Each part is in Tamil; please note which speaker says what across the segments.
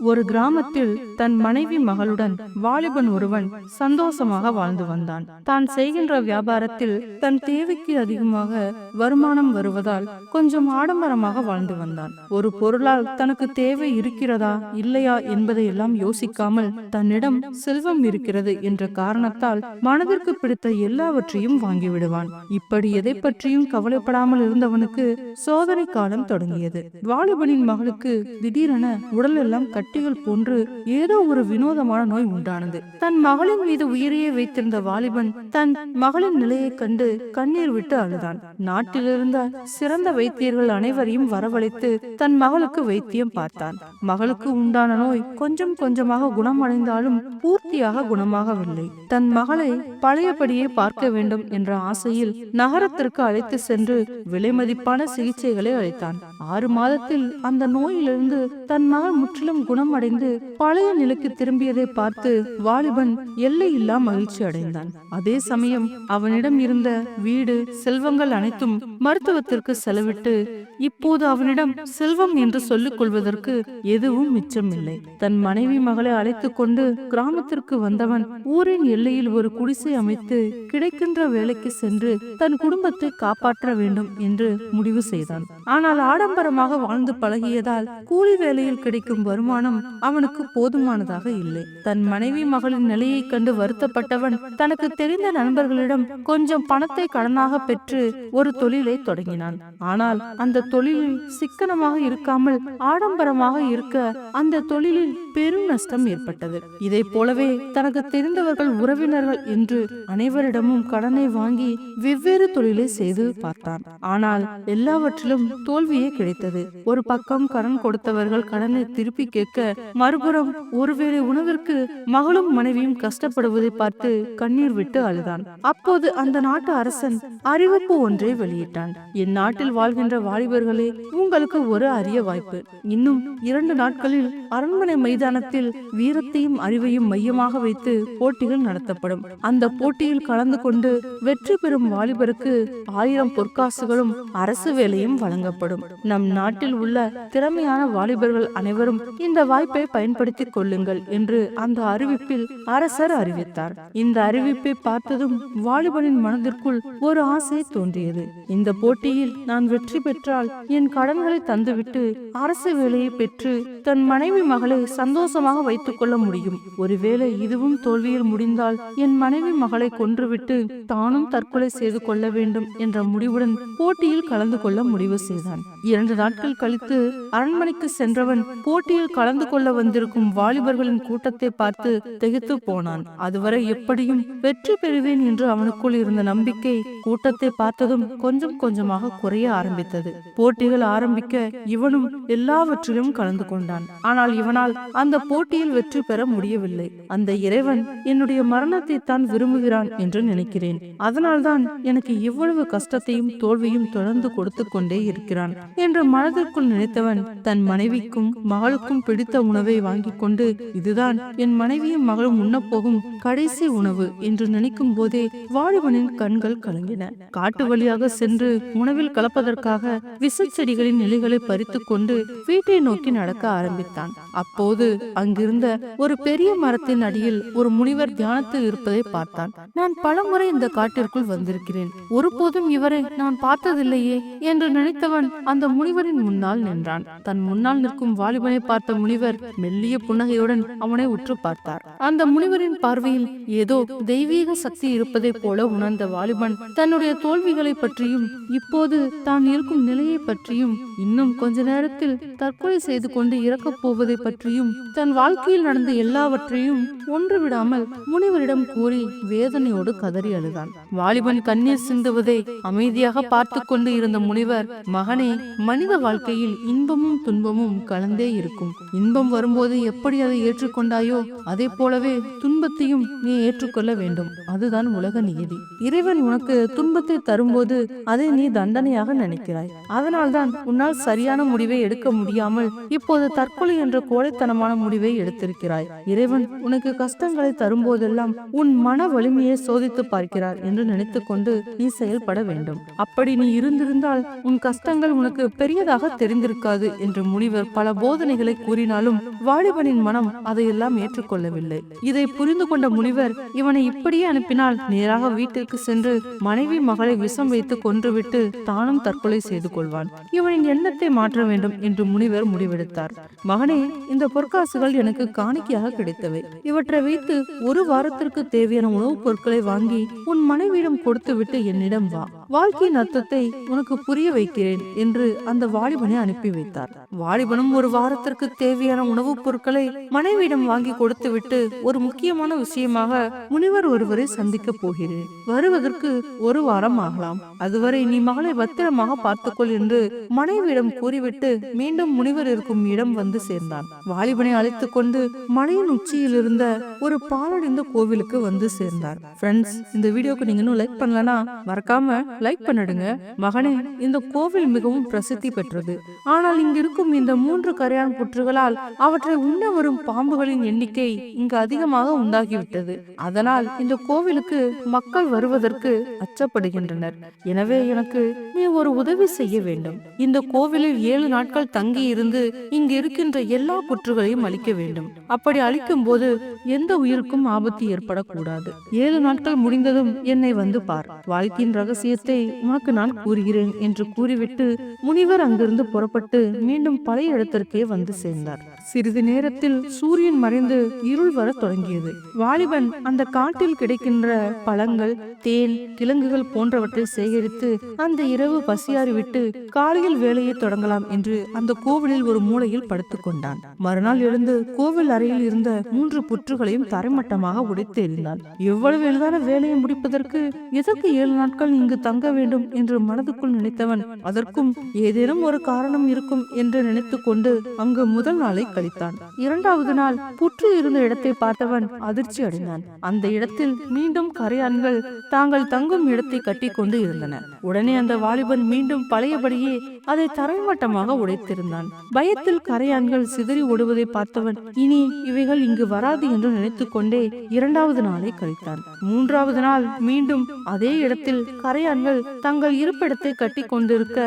Speaker 1: ஒரு கிராமத்தில் தன் மனைவி மகளுடன் வாலிபன் ஒருவன் சந்தோஷமாக வாழ்ந்து வந்தான். தான் செய்கின்ற வியாபாரத்தில் தன் தேவைக்கு அதிகமாக வருமானம் வருவதால் கொஞ்சம் ஆடம்பரமாக வாழ்ந்து வந்தான். ஒரு பொருளால் தனக்கு தேவை இருக்கிறதா இல்லையா என்பதை எல்லாம் யோசிக்காமல் தன்னிடம் செல்வம் இருக்கிறது என்ற காரணத்தால் மனதிற்கு பிடித்த எல்லாவற்றையும் வாங்கிவிடுவான் இப்படி எதை பற்றியும் கவலைப்படாமல் இருந்தவனுக்கு சோதனை காலம் தொடங்கியது. வாலிபனின் மகளுக்கு திடீரென உடல் எல்லாம் கட்டிகள் போன்று ஏதோ ஒரு வினோதமான நோய் உண்டானது. தன் மகளின் மீது உயிரையே வைத்திருந்த வாலிபன் தன் மகளின் நிலையை கண்டு கண்ணீர் விட்டு அழுதான். நாட்டிலிருந்த சிறந்த வைத்தியர்கள் அனைவரையும் வரவழைத்து தன் மகளுக்கு வைத்தியம் பார்த்தான். மகளுக்கு உண்டான நோய் கொஞ்சம் கொஞ்சமாக குணமடைந்தாலும் பூர்த்தியாக குணமாகவில்லை. தன் மகளை பழையபடியே பார்க்க வேண்டும் என்ற ஆசையில் நகரத்திற்கு அழைத்து சென்று விலைமதிப்பான சிகிச்சைகளை அளித்தான். ஆறு மாதத்தில் அந்த நோயிலிருந்து தன்னால் முற்றிலும் குணமடைந்து பழைய நிலைக்கு திரும்பியதை பார்த்து வாலிபன் எல்லையில்லா மகிழ்ச்சி அடைந்தான். அதே சமயம் அவனிடம் இருந்த வீடு செல்வங்கள் அனைத்தும் மருத்துவத்திற்கு செலவிட்டு இப்போது அவனிடம் செல்வம் என்று சொல்லிக் கொள்வதற்கு எதுவும் மிச்சமில்லை தன் மனைவி மகளை அழைத்துக் கொண்டு கிராமத்திற்கு வந்தவன் ஊரின் எல்லையில் ஒரு குடிசை அமைத்து கிடைக்கின்ற வேலைக்கு சென்று தன் குடும்பத்தை காப்பாற்ற வேண்டும் என்று முடிவு செய்தான். ஆனால் ஆடம்பரமாக வாழ்ந்து பழகியதால் கூலி வேலையில் கிடைக்கும் வருமானம் அவனுக்கு போதுமானதாக இல்லை. தன் மனைவி மகளின் நிலையை கண்டு வருத்தப்பட்டவன் தனக்கு தெரிந்த நண்பர்களிடம் கொஞ்சம் பணத்தை கடனாக பெற்று ஒரு தொழிலை தொடங்கினான். ஆனால் அந்த தொழிலில் சிக்கனமாக இருக்காமல் ஆடம்பரமாக இருக்க அந்த தொழிலில் பெரும் நஷ்டம் ஏற்பட்டது. இதை போலவே தனக்கு தெரிந்தவர்கள் உறவினர்கள் என்று அனைவரிடமும் கடனை வாங்கி வெவ்வேறு தொழிலை செய்து பார்த்தான். ஆனால் எல்லாவற்றிலும் தோல்வியை கிடைத்தது. ஒரு பக்கம் கடன் கொடுத்தவர்கள் கடனை திருப்பி கேட்க மறுபுறம் ஒருவேளை உணவிற்கு மகளும் மனைவியும் கஷ்டப்படுவதை பார்த்து கண்ணீர் விட்டு அழுதான். அப்போது அந்த நாட்டு அரசன் அறிவிப்பு ஒன்றை வெளியிட்டான். என் நாட்டில் வாழ்கின்ற வாலிபர்களே உங்களுக்கு ஒரு அரிய வாய்ப்பு. இன்னும் இரண்டு நாட்களில் அரண்மனை மைதானத்தில் வீரத்தையும் அறிவையும் மையமாக வைத்து போட்டிகள் நடத்தப்படும். அந்த போட்டியில் கலந்து கொண்டு வெற்றி பெறும் வாலிபருக்கு ஆயிரம் பொற்காசுகளும் அரசு வேலையும் வழங்கப்படும். நம் நாட்டில் உள்ள திறமையான வாலிபர்கள் அனைவரும் இந்த வாய்ப்பை பயன்படுத்திக் கொள்ளுங்கள் என்று அந்த அறிவிப்பில் அரசர் அறிவித்தார். இந்த அறிவிப்பை பார்த்ததும் வாலிபனின் மனதிற்குள் ஒரு ஆசை தோன்றியது. இந்த போட்டியில் நான் வெற்றி பெற்றால் என் கடன்களை தந்துவிட்டு அரசு வேலையை பெற்று தன் மனைவி மகளை சந்தோஷமாக வைத்துக் கொள்ள முடியும். ஒருவேளை இதுவும் தோல்வியில் முடிந்தால் என் மனைவி மகளை கொன்றுவிட்டு தானும் தற்கொலை செய்து கொள்ள வேண்டும் என்ற முடிவுடன் போட்டியில் கலந்து கொள்ள முடிவு செய்தான். இரண்டு நாட்கள் கழித்து அரண்மனைக்கு சென்றவன் போட்டியில் கலந்து கொள்ள வந்திருக்கும் வாலிபர்களின் கூட்டத்தை பார்த்து திகைத்து போனான். அதுவரை எப்படியும் வெற்றி பெறுவேன் என்று அவனுக்குள் இருந்த நம்பிக்கை கூட்டத்தை பார்த்ததும் கொஞ்சம் கொஞ்சமாக குறைய ஆரம்பித்தது. போட்டிகள் ஆரம்பிக்க இவனும் எல்லாவற்றிலும் கலந்து கொண்டான். ஆனால் இவனால் அந்த போட்டியில் வெற்றி பெற முடியவில்லை. அந்த இறைவன் என்னுடைய மரணத்தை தான் விரும்புகிறான் என்று நினைக்கிறேன். அதனால்தான் எனக்கு இவ்வளவு கஷ்டத்தையும் தோல்வியும் தொடர்ந்து கொடுத்து கொண்டே இருக்கிறான். என்று மனதிற்குள் நினைத்தவன் தன் மனைவிக்கும் மகளுக்கும் பிடித்த உணவை வாங்கிக் கொண்டு இதுதான் என் மனைவியும் மகளும் உண்ணப்போகும் கடைசி உணவு என்று நினைக்கும் போதே வாலிபனின் கண்கள் கலங்கின. காட்டு வழியாக சென்று உணவில் கலப்பதற்காக விசச்செடிகளின் நிலைகளை பறித்துக் கொண்டு வீட்டை நோக்கி நடக்க ஆரம்பித்தான். அப்போது அங்கிருந்த ஒரு பெரிய மரத்தின் அடியில் ஒரு முனிவர் தியானத்தில் இருப்பதை பார்த்தான். நான் பலமுறை இந்த காட்டிற்குள் வந்திருக்கிறேன். ஒருபோதும் இவரை நான் பார்த்ததில்லையே என்று நினைத்தவன் அந்த முனிவரின் முன்னால் நின்றான். தன் முன்னால் நிற்கும் வாலிபனை பார்த்த முனிவர் மெல்லிய புன்னகையுடன் அவனை உற்று பார்த்தார். அந்த முனிவரின் பார்வையில் ஏதோ தெய்வீக சக்தி இருப்பதைப் போல உணர்ந்த வாலிபன் தன்னுடைய தோல்விகளை பற்றியும் இப்போது தான் இருக்கும் நிலையை பற்றியும் இன்னும் கொஞ்ச நேரத்தில் தற்கொலை செய்து கொண்டு இறக்கப் போவதை பற்றியும் தன் வாழ்க்கையில் நடந்த எல்லாவற்றையும் ஒன்று விடாமல் முனிவரிடம் கூறி வேதனையோடு கதறி அழுதான். வாலிபன் கண்ணீர் சிந்துவதை அமைதியாக பார்த்து கொண்டு இருந்த முனிவர் மகனே மனித வாழ்க்கையில் இன்பமும் துன்பமும் கலந்தே இருக்கும். இன்பம் வரும்போது எப்படி அதை ஏற்றுக்கொண்டாயோ அதே போலவே துன்பத்தையும் நீ ஏற்றுக்கொள்ள வேண்டும். அதுதான் உலக நியதி இறைவன் உனக்கு துன்பத்தை தரும்போது அதை நீ தண்டனையாக நினைக்கிறாய். அதனால்தான் உன்னால் சரியான முடிவை எடுக்க முடியாமல் இப்போது தற்கொலை என்ற கோழைத்தனமான முடிவை எடுத்திருக்கிறாய். இறைவன் உனக்கு கஷ்டங்களை தரும்போதெல்லாம் உன் மன வலிமையை சோதித்து பார்க்கிறார் என்று நினைத்துக்கொண்டு நீ செயல்பட வேண்டும். அப்படி நீ இருந்திருந்தால் உன் கஷ்டங்கள் உனக்கு பெரியதாக தெரிந்திருக்காது என்று முனிவர் பல போதனைகளை கூறினாலும் வாலிபனின் மனம் அதையெல்லாம் ஏற்றுக்கொள்ளவில்லை. இதை புரிந்து கொண்ட முனிவர் இவனை இப்படியே அனுப்பினால் நேராக வீட்டிற்கு சென்று மனைவி மகளை விஷம் வைத்து கொன்றுவிட்டு தானும் தற்கொலை செய்து கொள்வான். இவனின் எண்ணத்தை மாற்ற வேண்டும் என்று முனிவர் முடிவெடுத்தார். மகனே இந்த பொற்காசுகள் எனக்கு காணிக்கையாக கிடைத்தவை. இவற்றை வைத்து ஒரு வாரத்திற்கு தேவையான உணவுப் பொருட்களை வாங்கி உன் மனைவியிடம் கொடுத்துவிட்டு என்னிடம் வா. வாழ்க்கையின் அர்த்தத்தை உனக்கு புரிய வைக்கிறேன் என்று அந்த வாலிபனை அனுப்பி வைத்தார். வாலிபனும் ஒரு வாரத்திற்கு தேவையான உணவுப் பொருட்களை மனைவியிடம் வாங்கி கொடுத்துவிட்டு ஒரு முக்கியமான விஷயமாக முனிவர் ஒருவரை சந்திக்க போகிறேன். வருவதற்கு ஒரு வாரம் ஆகலாம். அதுவரை நீ மகளை பத்திரமாக பார்த்துக்கொள் என்று மனைவியிடம் கூறிவிட்டு மீண்டும் முனிவர் இருக்கும் இடம் வந்து சேர்ந்தான். வாலிபனை அழைத்துக் கொண்டு மலையின் உச்சியில் இருந்த ஒரு பாலடைந்த கோவிலுக்கு வந்து சேர்ந்தார். ஃப்ரெண்ட்ஸ் இந்த வீடியோக்கு நீங்க இன்னும் லைக் பண்ணலனா மறக்காம லைக் பண்ணிடுங்க. மகனே இந்த கோவில் மிகவும் பிரசித்தி பிரசித்தி பெற்றது. ஆனால் இங்கிருக்கும் இந்த மூன்று கரையான் புற்றுகளால் அவற்றை உண்ண வரும் பாம்புகளின் எண்ணிக்கை இங்கு அதிகமாக உண்டாகிவிட்டது. அதனால் இந்த கோவிலுக்கு மக்கள் வருவதற்கு அச்சப்படுகின்றனர். எனவே எனக்கு நீ ஒரு உதவி செய்ய வேண்டும். இந்த கோவிலில் ஏழு நாட்கள் தங்கி இருந்து இங்கு இருக்கின்ற எல்லா புற்றுகளையும் அழிக்க வேண்டும். அப்படி அழிக்கும் போது எந்த உயிருக்கும் ஆபத்து ஏற்படக்கூடாது. ஏழு நாட்கள் முடிந்ததும் என்னை வந்து பார். வாழ்க்கையின் ரகசியத்தை உனக்கு நான் கூறுகிறேன் என்று கூறிவிட்டு முனிவர் அங்கிருந்து புறப்பட்டு மீண்டும் பழைய இடத்திற்கே வந்து சேர்ந்தார். சிறிது நேரத்தில் சூரியன் மறைந்து இருள் வர தொடங்கியது. வாலிபன் அந்த காட்டில் கிடைக்கின்ற பழங்கள் தேன் கிழங்குகள் போன்றவற்றை சேகரித்து அந்த இரவு பசியாறி விட்டு காலையில் வேலையை தொடங்கலாம் என்று அந்த கோவிலில் ஒரு மூலையில் படுத்துக் கொண்டான். மறுநாள் எழுந்து கோவில் அறையில் இருந்த மூன்று புற்றுகளையும் தரைமட்டமாக உடைத்து எறிந்தான். எவ்வளவு எளிதான வேலையை முடிப்பதற்கு எதற்கு ஏழு நாட்கள் இங்கு தங்க வேண்டும் என்று மனதுக்குள் நினைத்தவன் அதற்கும் ஏதேனும் ஒரு காரணம் இருக்கும் என்று நினைத்து கொண்டு அங்கு முதல் நாளை கழித்தான். இரண்டாவது நாள் புற்று இருந்த இடத்தை பார்த்தவன் அதிர்ச்சி அடைந்தான். அந்த இடத்தில் மீண்டும் கரையான்கள் தாங்கள் தங்கும் இடத்தை கட்டி கொண்டு இருந்தன. உடனே அந்த வாலிபன் மீண்டும் பழையபடியே அதை தரைமட்டமாக உடைத்திருந்தான். பயத்தில் கரையான்கள் சிதறி ஓடுவதை பார்த்தவன் இனி இவைகள் இங்கு வராது என்று நினைத்து கொண்டே இரண்டாவது நாளை கழித்தான். மூன்றாவது நாள் மீண்டும் அதே இடத்தில் கரையான்கள் தங்கள் இருப்பிடத்தை கட்டி கொண்டிருக்க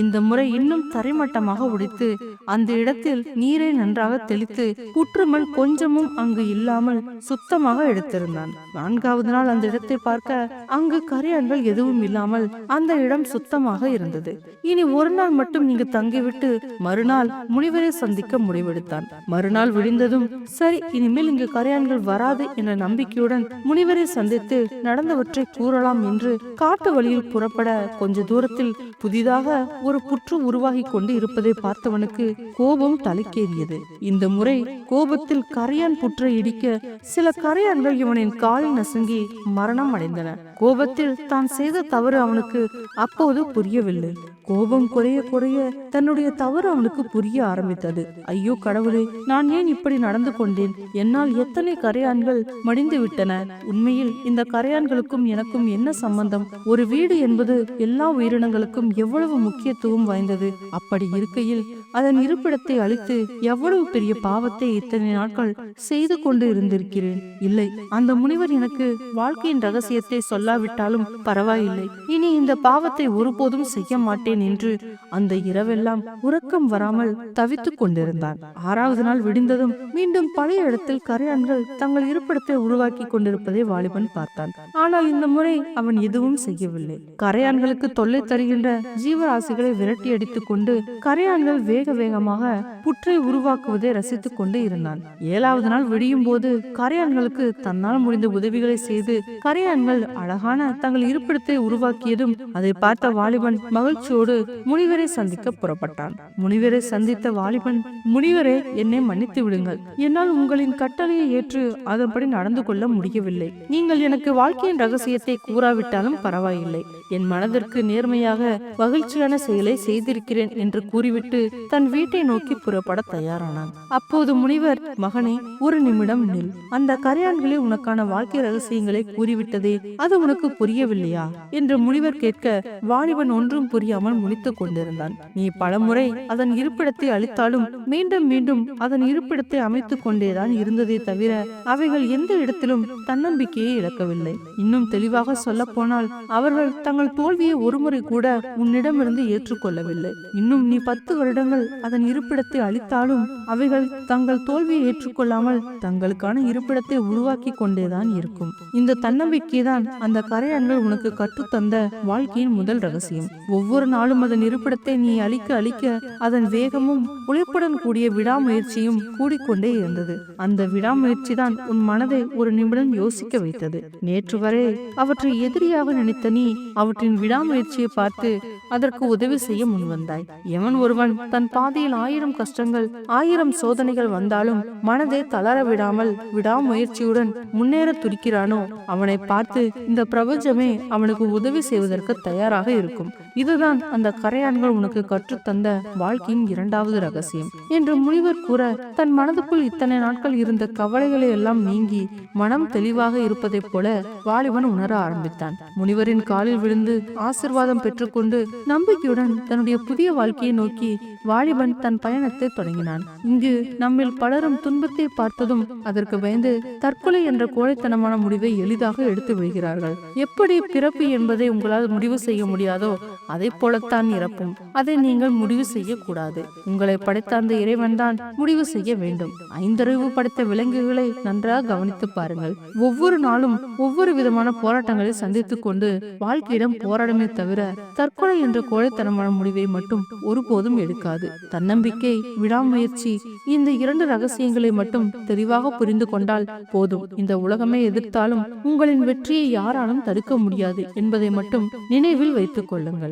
Speaker 1: இந்த முறை இன்னும் தரைமட்டமாக உடைத்து அந்த இடத்தில் நீரை நன்றாக தெளித்து புற்றுமல் கொஞ்சமும் அங்கு இல்லாமல் சுத்தமாக எடுத்திருந்தான். நான்காவது நாள் அந்த இடத்தை பார்க்க அங்கு கரையான்கள் எதுவும் இல்லாமல் அந்த இடம் சுத்தமாக இருந்தது. இனி ஒரு நாள் மட்டும் இங்கு தங்கிவிட்டு மறுநாள் முனிவரை சந்திக்க முடிவெடுத்தான். மறுநாள் விழுந்ததும் சரி இனிமேல் இங்கு கரையான்கள் வராது என்ற நம்பிக்கையுடன் முனிவரை சந்தித்து நடந்தவற்றை கூறலாம் என்று காட்டு வழியில் புறப்பட கொஞ்ச தூரத்தில் புதிதாக ஒரு புற்று உருவாகி கொண்டு இருப்பதை பார்த்தவனுக்கு கோபம் தலைக்கேறியது. இந்த முறை கோபத்தில் கரையான் புற்றை இடிக்க சில கரையான்கள் இவனின் காலில் நசுங்கி மரணம் அடைந்தன. கோபத்தில் தான் செய்த தவறு அவனுக்கு அப்போது புரியவில்லை. கோபம் குறைய குறைய தன்னுடைய தவறு அவனுக்கு புரிய ஆரம்பித்தது. ஐயோ கடவுளே நான் ஏன் இப்படி நடந்து கொண்டேன்? என்னால் எத்தனை கரையான்கள் மடிந்து விட்டன? உண்மையில் இந்த கரையான்களுக்கும் எனக்கும் என்ன சம்பந்தம்? ஒரு வீடு என்பது எல்லா உயிரினங்களுக்கும் எவ்வளவு முக்கியத்துவம் வாய்ந்தது? அப்படி இருக்கையில் அதன் இருப்பிடத்தை அழித்து எவ்வளவு பெரிய பாவத்தை இத்தனை நாட்கள் செய்து கொண்டு இருந்திருக்கிறேன்? இல்லை. அந்த முனிவர் எனக்கு வாழ்க்கையின் ரகசியத்தை சொல்லாவிட்டாலும் பரவாயில்லை. இனி இந்த பாவத்தை ஒருபோதும் செய்ய மாட்டேன் என்று அந்த இரவெல்லாம் உறக்கம் வராமல் தவித்துக் கொண்டிருந்தான். ஆறாவது நாள் விடிந்ததும் மீண்டும் பழைய இடத்தில் கரையான்கள் தங்கள் இருப்பிடத்தை உருவாக்கி கொண்டிருப்பதை வாலிபன் பார்த்தான். ஆனால் இந்த முறை அவன் எதுவும் செய்யவில்லை. கரையான்களுக்கு தொல்லை தருகின்ற ஜீவராசிகளை விரட்டி அடித்துக் கொண்டு கரையான்கள் வேக வேகமாக புற்றை உருவாக்குவதை ரசித்துக் கொண்டு இருந்தான். ஏழாவது நாள் விடியும் போது கரையான்களுக்கு தன்னால் முடிந்த உதவிகளை செய்து கரையான்கள் அழகான தங்கள் இருப்பிடத்தை உருவாக்கியதும் அதை பார்த்த வாலிபன் மகிழ்ச்சியோடு முனிவரை சந்திக்க புறப்பட்டான். முனிவரை சந்தித்த வாலிபன் முனிவரே என்னை மன்னித்து விடுங்கள். என்னால் உங்களின் கட்டளையை ஏற்று அதன்படி நடந்து கொள்ள முடியவில்லை. நீங்கள் எனக்கு வாழ்க்கையின் ரகசியத்தை கூறாவிட்டாலும் பரவாயில்லை. என் மனதிற்கு நேர்மையாக மகிழ்ச்சியான செயலை செய்திருக்கிறேன் என்று கூறிவிட்டு தன் வீட்டை நோக்கி புறப்பட தயாரானான். அப்போது முனிவர் மகனே ஒரு நிமிடம் நில். அந்த கரையான்களே உனக்கான வாழ்க்கை ரகசியங்களை கூறிவிட்டதே. அது உனக்கு புரியவில்லையா? என்று முனிவர் கேட்க வாலிபன் ஒன்றும் புரியாமல் முடித்துக் கொண்டிருந்தான். நீ பலமுறை அதன் இருப்பிடத்தை அளித்தாலும் மீண்டும் மீண்டும் அதன் இருப்பிடத்தை அமைத்துக் கொண்டேதான் இருந்ததே தவிர அவைகள் எந்த இடத்திலும் தன்னம்பிக்கையை இழக்கவில்லை. இன்னும் தெளிவாக சொல்ல போனால் அவர்கள் தங்கள் தோல்வியை ஒருமுறை கூட உன்னிடமிருந்து ஏற்றுக்கொள்ளவில்லை. இன்னும் நீ பத்து வருடங்கள் அதன் இருப்பிடத்தை அளித்தாலும் அவைகள் தங்கள் தோல்வியை ஏற்றுக்கொள்ளாமல் தங்களுக்கான இருப்பிடத்தை உருவாக்கி கொண்டேதான் இருக்கும். இந்த தன்னம்பிக்கை தான் அந்த கரையான்கள் உனக்கு கற்றுத்தந்த வாழ்க்கையின் முதல் ரகசியம். ஒவ்வொரு நாளும் அதன் இருப்பிடத்தை நீ அழிக்க அழிக்க அதன் வேகமும் உழைப்புடன் கூடிய விடாமுயற்சியும் கூடிக்கொண்டே இருந்தது. அந்த விடாமுயற்சி தான் உன் மனதை ஒரு நிமிடம் யோசிக்க வைத்தது. நேற்று வரை அவற்றை எதிரியாக நினைத்த நீ அவற்றின் விடாமுயற்சியை பார்த்து அதற்கு உதவி செய்ய முன்வந்தாய். எவன் ஒருவன் தன் பாதையில் ஆயிரம் கஷ்டங்கள் ஆயிரம் சோதனைகள் வந்தாலும் மனதை தளர விடாமல் விடாமுயற்சியுடன் முன்னேற துடிக்கிறானோ? அவனை பார்த்து இந்த பிரபஞ்சமே அவனுக்கு உதவி செய்வதற்கு தயாராக இருக்கும். இதுதான் அந்த கரையான்கள் உனக்கு கற்றுத்தந்த வாழ்க்கையின் இரண்டாவது ரகசியம் என்று முனிவர் கூற தன் மனதுக்குள் இத்தனை நாட்கள் இருந்த கவலைகளை எல்லாம் நீங்கி மனம் தெளிவாக இருப்பதைப் போல வாலிபன் உணர ஆரம்பித்தான். முனிவரின் காலில் விழுந்து ஆசிர்வாதம் பெற்றுக்கொண்டு நம்பிக்கையுடன் தன்னுடைய புதிய வாழ்க்கையை நோக்கி வாலிபன் தன் பயணத்தை தொடங்கினான். இங்கு நம்மில் பலரும் துன்பத்தை பார்த்ததும் அதற்கு பயந்து தற்கொலை என்ற கோழைத்தனமான முடிவை எளிதாக எடுத்து விடுகிறார்கள். எப்படி பிறப்பு என்பதை உங்களால் முடிவு செய்ய முடியாதோ அதை போலத்தான் இறப்பும் அதை நீங்கள் முடிவு செய்யக்கூடாது. உங்களை படைத்த அந்த இறைவன் தான் முடிவு செய்ய வேண்டும். ஐந்தறிவு படைத்த விலங்குகளை நன்றாக கவனித்து பாருங்கள். ஒவ்வொரு நாளும் ஒவ்வொரு விதமான போராட்டங்களை சந்தித்துக் கொண்டு வாழ்க்கையிடம் போராடமே தவிர தற்கொலை என்ற கோழைத்தனமான முடிவை மட்டும் ஒருபோதும் எடுக்காது. தன்னம்பிக்கை விடாமுயற்சி இந்த இரண்டு ரகசியங்களை மட்டும் தெளிவாக புரிந்து கொண்டால் போதும். இந்த உலகமே எதிர்த்தாலும் உங்களின் வெற்றியை யாராலும் தடுக்க முடியாது என்பதை மட்டும் நினைவில் வைத்துக் கொள்ளுங்கள்.